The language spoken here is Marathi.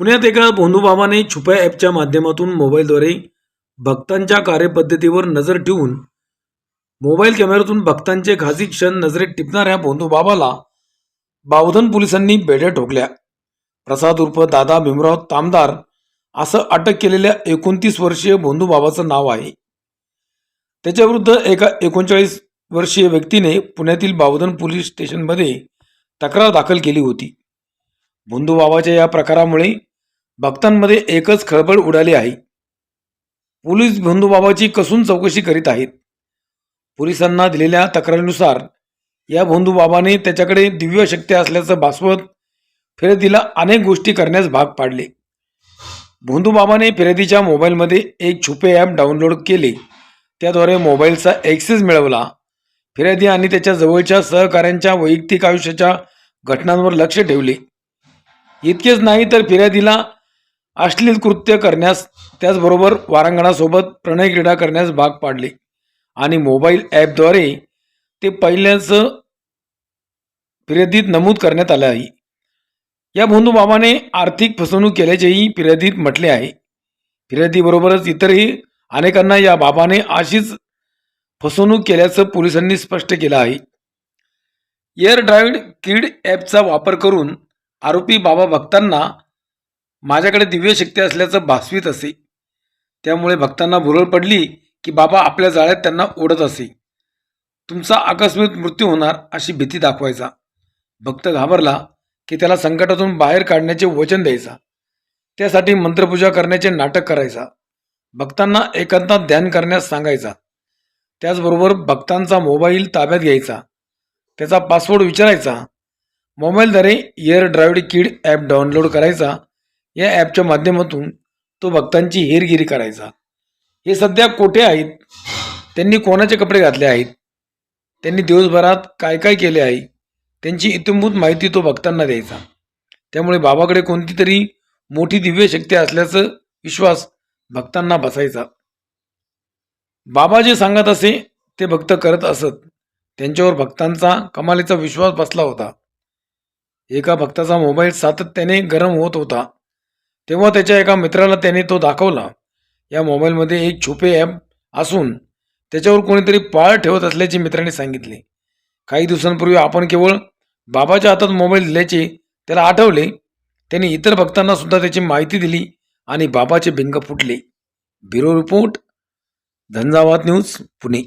पुण्यात एका भोंदूबाबाने छुप्या ॲपच्या माध्यमातून मोबाईलद्वारे भक्तांच्या कार्यपद्धतीवर नजर ठेवून मोबाईल कॅमेऱ्यातून भक्तांचे खासी क्षण नजरेत टिपणाऱ्या भोंदूबाबाला बावधन पोलिसांनी बेड्या ठोकल्या. प्रसाद उर्फ दादा भीमराव तामदार असं अटक केलेल्या एकोणतीस वर्षीय भोंदूबाबाचं नाव आहे. त्याच्याविरुद्ध एका एकोणचाळीस वर्षीय व्यक्तीने पुण्यातील बावधन पोलीस स्टेशनमध्ये तक्रार दाखल केली होती. भोंदूबाबाच्या या प्रकारामुळे भक्तांमध्ये एकच खळबळ उडाली आहे. पोलीस भोंदूबाबाची कसून चौकशी करीत आहेत. पोलिसांना दिलेल्या तक्रारीनुसार या भोंदूबाबाने त्याच्याकडे दिव्य शक्ती असल्याचं भासवत फिर्यादीला अनेक गोष्टी करण्यास भाग पाडले. भोंदूबाबाने फिर्यादीच्या मोबाईलमध्ये एक छुपे ॲप डाउनलोड केले. त्याद्वारे मोबाईलचा ॲक्सेस मिळवला. फिर्यादी आणि त्याच्या जवळच्या सहकाऱ्यांच्या वैयक्तिक आयुष्याच्या घटनांवर लक्ष ठेवले. इतकेच नाही तर फिर्यादीला अश्लील कृत्य करण्यास त्याचबरोबर वारांगणासोबत प्रणय क्रीडा करण्यास भाग पाडले. आणि मोबाईल ॲपद्वारे ते पहिल्याच फिर्यादीत नमूद करण्यात आलं आहे. या भोंदूबाबाने आर्थिक फसवणूक केल्याचेही फिर्यादीत म्हटले आहे. फिर्यादीबरोबरच इतरही अनेकांना या बाबाने अशीच फसवणूक केल्याचं पोलिसांनी स्पष्ट केलं आहे. एअर ड्राईव्ड किड ॲपचा वापर करून आरोपी बाबा भक्तांना माझ्याकडे दिव्य शक्ती असल्याचं भासवीत असे. त्यामुळे भक्तांना भुरळ पडली की बाबा आपल्या जाळ्यात त्यांना ओढत असे. तुमचा आकस्मिक मृत्यू होणार अशी भीती दाखवायचा. भक्त घाबरला की त्याला संकटातून बाहेर काढण्याचे वचन द्यायचा. त्यासाठी मंत्रपूजा करण्याचे नाटक करायचा. भक्तांना एकांतात ध्यान करण्यास सांगायचा. त्याचबरोबर भक्तांचा मोबाईल ताब्यात घ्यायचा. त्याचा पासवर्ड विचारायचा. मोबाईलद्वारे AirDroid kid app download करायचा. या ॲपच्या माध्यमातून तो भक्तांची हेरगिरी करायचा. हे सध्या कोठे आहेत? त्यांनी कोणाचे कपडे घातले आहेत? त्यांनी दिवसभरात काय काय केले आहे? त्यांची इत्यंभूत माहिती तो भक्तांना द्यायचा. त्यामुळे बाबाकडे कोणती तरी मोठी दिव्य शक्ती असल्याचं विश्वास भक्तांना बसायचा. बाबा जे सांगत असे ते भक्त करत असत. त्यांच्यावर भक्तांचा कमालीचा विश्वास बसला होता. एका भक्ताचा मोबाईल सातत्याने गरम होत होता. तेव्हा त्याच्या एका मित्राला त्याने तो दाखवला. या मोबाईलमध्ये एक छुपे ॲप असून त्याच्यावर कोणीतरी पाळ ठेवत असल्याचे मित्राने सांगितले. काही दिवसांपूर्वी आपण केवळ बाबाच्या हातात मोबाईल दिल्याचे त्याला आठवले. त्यांनी इतर भक्तांना सुद्धा त्याची माहिती दिली आणि बाबाचे भिंग फुटले. ब्युरो रिपोर्ट धंजावाद न्यूज पुणे.